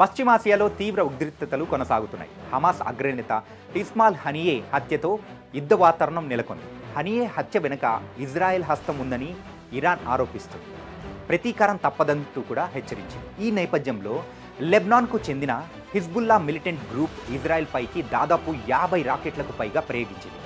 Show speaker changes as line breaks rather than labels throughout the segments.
పశ్చిమాసియాలో తీవ్ర ఉద్రిక్తతలు కొనసాగుతున్నాయి. హమాస్ అగ్రనేత ఇస్మాల్ హనియే హత్యతో యుద్ధ వాతావరణం నెలకొంది. హనియే హత్య వెనుక ఇజ్రాయెల్ హస్తం ఉందని ఇరాన్ ఆరోపిస్తుంది. ప్రతీకారం తప్పదంటూ కూడా హెచ్చరించింది. ఈ నేపథ్యంలో లెబ్నాన్కు చెందిన హిజ్బుల్లా మిలిటెంట్ గ్రూప్ ఇజ్రాయెల్ పైకి దాదాపు యాభై రాకెట్లకు పైగా ప్రయోగించింది.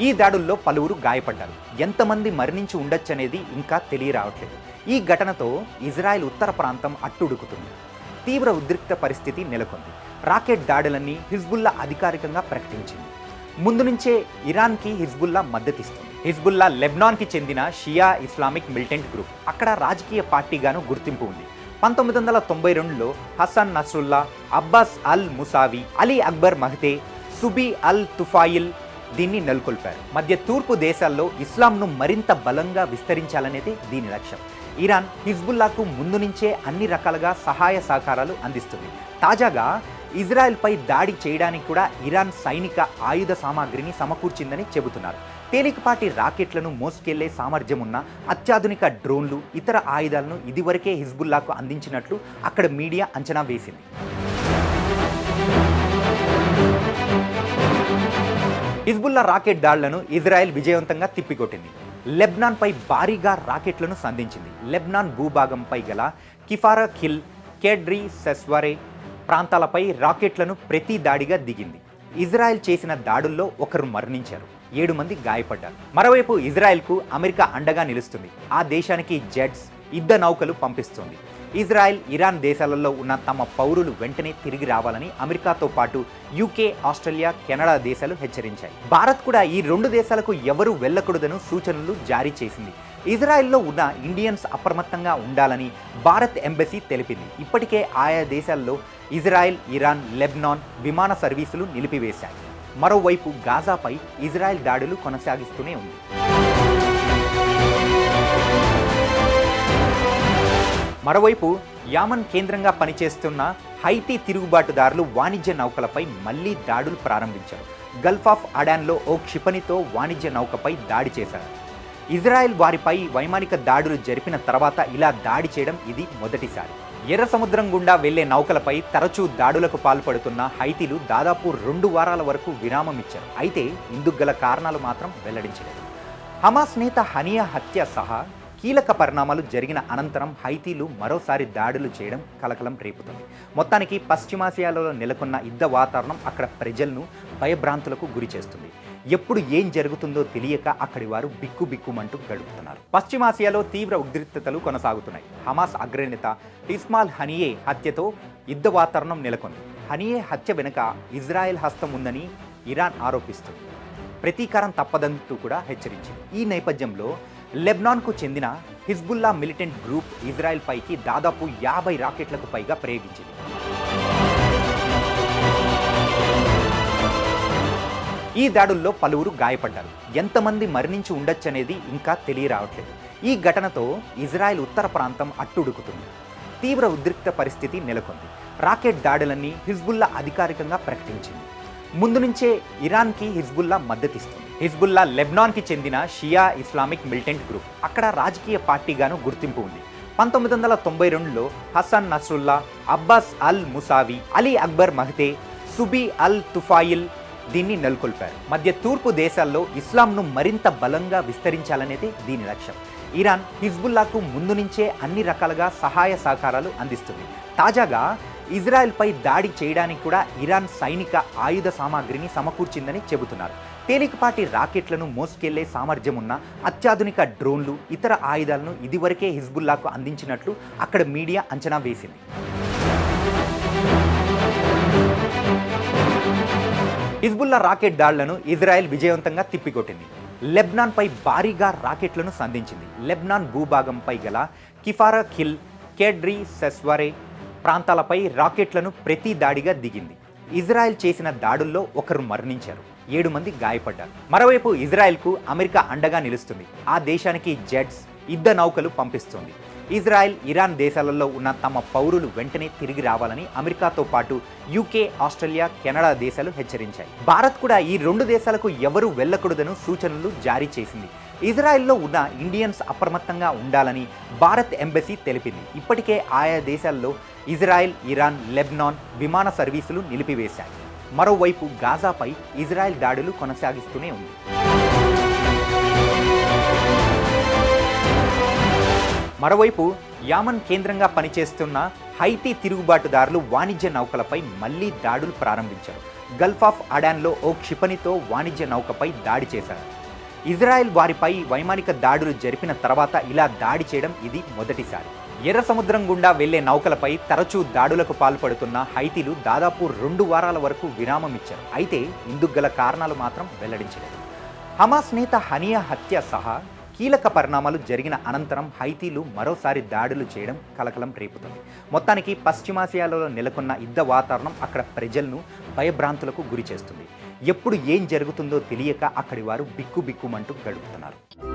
ఈ దాడుల్లో పలువురు గాయపడ్డారు. ఎంతమంది మరణించి ఉండొచ్చనేది ఇంకా తెలియరావట్లేదు. ఈ ఘటనతో ఇజ్రాయెల్ ఉత్తర ప్రాంతం అట్టుడుకుతుంది. తీవ్ర ఉద్రిక్త పరిస్థితి నెలకొంది. రాకెట్ దాడులన్నీ హిజ్బుల్లా అధికారికంగా ప్రకటించింది. ముందు నుంచే ఇరాన్కి హిజ్బుల్లా మద్దతిస్తుంది. హిజ్బుల్లా లెబ్నాన్కి చెందిన షియా ఇస్లామిక్ మిలిటెంట్ గ్రూప్. అక్కడ రాజకీయ పార్టీగాను గుర్తింపు ఉంది. పంతొమ్మిది వందల తొంభై రెండులో Hassan Nasrallah Abbas al Musawi Ali Akbar మహతే Subhi al Tufayli దీన్ని నెలకొల్పారు. మధ్య తూర్పు దేశాల్లో ఇస్లాంను మరింత బలంగా విస్తరించాలనేది దీని లక్ష్యం. ఇరాన్ హిజ్బుల్లాకు ముందు నుంచే అన్ని రకాలుగా సహాయ సహకారాలు అందిస్తుంది. తాజాగా ఇజ్రాయెల్పై దాడి చేయడానికి కూడా ఇరాన్ సైనిక ఆయుధ సామాగ్రిని సమకూర్చిందని చెబుతున్నారు. తేలికపాటి రాకెట్లను మోసుకెళ్ళే సామర్థ్యం ఉన్న అత్యాధునిక డ్రోన్లు ఇతర ఆయుధాలను ఇదివరకే హిజ్బుల్లాకు అందించినట్లు అక్కడ మీడియా అంచనా వేసింది. హిజ్బుల్లా రాకెట్ దాడులను ఇజ్రాయెల్ విజయవంతంగా తిప్పికొట్టింది. లెబ్నాన్పై భారీగా రాకెట్లను సంధించింది. లెబ్నాన్ భూభాగంపై గల కిఫారా ఖిల్ కేడ్రీ సెస్వరే ప్రాంతాలపై రాకెట్లను ప్రతి దాడిగా దిగింది. ఇజ్రాయెల్ చేసిన దాడుల్లో ఒకరు మరణించారు. ఏడు మంది గాయపడ్డారు. మరోవైపు ఇజ్రాయెల్కు అమెరికా అండగా నిలుస్తుంది. ఆ దేశానికి జెట్స్ యుద్ధ నౌకలు పంపిస్తుంది. ఇజ్రాయెల్ ఇరాన్ దేశాలలో ఉన్న తమ పౌరులు వెంటనే తిరిగి రావాలని అమెరికాతో పాటు యూకే ఆస్ట్రేలియా కెనడా దేశాలు హెచ్చరించాయి. భారత్ కూడా ఈ రెండు దేశాలకు ఎవరూ వెళ్ళకూడదను సూచనలు జారీ చేసింది. ఇజ్రాయెల్లో ఉన్న ఇండియన్స్ అప్రమత్తంగా ఉండాలని భారత్ ఎంబసీ తెలిపింది. ఇప్పటికే ఆయా దేశాల్లో ఇజ్రాయెల్ ఇరాన్ లెబ్నాన్ విమాన సర్వీసులు నిలిపివేశాయి. మరోవైపు గాజాపై ఇజ్రాయెల్ దాడులు కొనసాగిస్తూనే ఉంది. మరోవైపు యామన్ కేంద్రంగా పనిచేస్తున్న హైటీ తిరుగుబాటుదారులు వాణిజ్య నౌకలపై మళ్ళీ దాడులు ప్రారంభించారు. గల్ఫ్ ఆఫ్ అడాన్లో ఓ క్షిపణితో వాణిజ్య నౌకపై దాడి చేశారు. ఇజ్రాయెల్ వారిపై వైమానిక దాడులు జరిపిన తర్వాత ఇలా దాడి చేయడం ఇది మొదటిసారి. ఎర్ర సముద్రం గుండా వెళ్ళే నౌకలపై తరచూ దాడులకు పాల్పడుతున్న హైతీలు దాదాపు రెండు వారాల వరకు విరామం ఇచ్చారు అయితే ఇందుకు గల కారణాలు మాత్రం వెల్లడించలేదు. హమాస్ నేత హనియా హత్య సహా కీలక పరిణామాలు జరిగిన అనంతరం హైతీలు మరోసారి దాడులు చేయడం కలకలం రేపుతుంది. మొత్తానికి పశ్చిమాసియాలో నెలకొన్న యుద్ధ వాతావరణం అక్కడ ప్రజలను భయభ్రాంతులకు గురి చేస్తుంది. ఎప్పుడు ఏం జరుగుతుందో తెలియక అక్కడి వారు బిక్కు బిక్కుమంటూ గడుపుతున్నారు. పశ్చిమాసియాలో తీవ్ర ఉద్రిక్తతలు కొనసాగుతున్నాయి. హమాస్ అగ్రనేత ఇస్మాల్ హనియే హత్యతో యుద్ధ వాతావరణం నెలకొంది. హనియే హత్య వెనుక ఇజ్రాయెల్ హస్తం ఉందని ఇరాన్ ఆరోపిస్తుంది. ప్రతీకారం తప్పదంటూ కూడా హెచ్చరించింది. ఈ నేపథ్యంలో లెబ్నాన్కు చెందిన హిజ్బుల్లా మిలిటెంట్ గ్రూప్ ఇజ్రాయెల్ పైకి దాదాపు యాభై రాకెట్లకు పైగా ప్రయోగించింది ఈ దాడుల్లో పలువురు గాయపడ్డారు. ఎంతమంది మరణించి ఉండొచ్చనేది ఇంకా తెలియరావట్లేదు. ఈ ఘటనతో ఇజ్రాయెల్ ఉత్తర ప్రాంతం అట్టుడుకుతుంది. తీవ్ర ఉద్రిక్త పరిస్థితి నెలకొంది. రాకెట్ దాడులన్నీ హిజ్బుల్లా అధికారికంగా ప్రకటించింది. ముందు నుంచే ఇరాన్కి హిజ్బుల్లా మద్దతిస్తుంది. హిజ్బుల్లా లెబ్నాన్కి చెందిన షియా ఇస్లామిక్ మిలిటెంట్ గ్రూప్. అక్కడ రాజకీయ పార్టీగాను గుర్తింపు ఉంది. పంతొమ్మిది వందల తొంభై రెండులో Hassan Nasrallah Abbas al Musawi Ali Akbar మహతే Subhi al Tufayli దీన్ని నెలకొల్పారు. మధ్య తూర్పు దేశాల్లో ఇస్లాంను మరింత బలంగా విస్తరించాలనేది దీని లక్ష్యం. ఇరాన్ హిజ్బుల్లాకు ముందు నుంచే అన్ని రకాలుగా సహాయ సహకారాలు అందిస్తుంది. తాజాగా ఇజ్రాయెల్పై దాడి చేయడానికి కూడా ఇరాన్ సైనిక ఆయుధ సామాగ్రిని సమకూర్చిందని చెబుతున్నారు. తేలికపాటి రాకెట్లను మోసుకెళ్ళే సామర్థ్యం ఉన్న అత్యాధునిక డ్రోన్లు ఇతర ఆయుధాలను ఇదివరకే హిజ్బుల్లాకు అందించినట్లు అక్కడ మీడియా అంచనా వేసింది. హిజ్బుల్లా రాకెట్ దాడులను ఇజ్రాయెల్ విజయవంతంగా తిప్పికొట్టింది. లెబ్నాన్పై భారీగా రాకెట్లను సంధించింది. లెబ్నాన్ భూభాగంపై గల కిఫారా ఖిల్ కేడ్రీ సెస్వరే ప్రాంతాలపై రాకెట్లను ప్రతి దాడిగా దిగింది. ఇజ్రాయెల్ చేసిన దాడుల్లో ఒకరు మరణించారు. ఏడు మంది గాయపడ్డారు. మరోవైపు ఇజ్రాయెల్కు అమెరికా అండగా నిలుస్తుంది. ఆ దేశానికి జెట్స్ యుద్ధ నౌకలు పంపిస్తుంది. ఇజ్రాయెల్ ఇరాన్ దేశాలలో ఉన్న తమ పౌరులు వెంటనే తిరిగి రావాలని అమెరికాతో పాటు యూకే ఆస్ట్రేలియా కెనడా దేశాలు హెచ్చరించాయి. భారత్ కూడా ఈ రెండు దేశాలకు ఎవరూ వెళ్ళకూడదను సూచనలు జారీ చేసింది. ఇజ్రాయెల్లో ఉన్న ఇండియన్స్ అప్రమత్తంగా ఉండాలని భారత్ ఎంబసీ తెలిపింది. ఇప్పటికే ఆయా దేశాల్లో ఇజ్రాయెల్ ఇరాన్ లెబ్నాన్ విమాన సర్వీసులు నిలిపివేశాయి. మరోవైపు గాజాపై ఇజ్రాయెల్ దాడులు కొనసాగిస్తూనే ఉంది. మరోవైపు యామన్ కేంద్రంగా పనిచేస్తున్న హైతీ తిరుగుబాటుదారులు వాణిజ్య నౌకలపై మళ్ళీ దాడులు ప్రారంభించారు. గల్ఫ్ ఆఫ్ అడాన్లో ఓ క్షిపణితో వాణిజ్య నౌకపై దాడి చేశారు. ఇజ్రాయెల్ వారిపై వైమానిక దాడులు జరిపిన తర్వాత ఇలా దాడి చేయడం ఇది మొదటిసారి. ఎర్ర సముద్రం గుండా వెళ్ళే నౌకలపై తరచూ దాడులకు పాల్పడుతున్న హైతీలు దాదాపు రెండు వారాల వరకు విరామం ఇచ్చారు. అయితే ఇందుకు గల కారణాలు మాత్రం వెల్లడించలేదు. హమాస్ నేత హనియా హత్య సహా కీలక పరిణామాలు జరిగిన అనంతరం హైతీలు మరోసారి దాడులు చేయడం కలకలం రేపుతుంది. మొత్తానికి పశ్చిమాసియాలో నెలకొన్న యుద్ధ వాతావరణం అక్కడ ప్రజలను భయభ్రాంతులకు గురి చేస్తుంది. ఎప్పుడు ఏం జరుగుతుందో తెలియక అక్కడి వారు బిక్కు బిక్కుమంటూ గడుపుతున్నారు.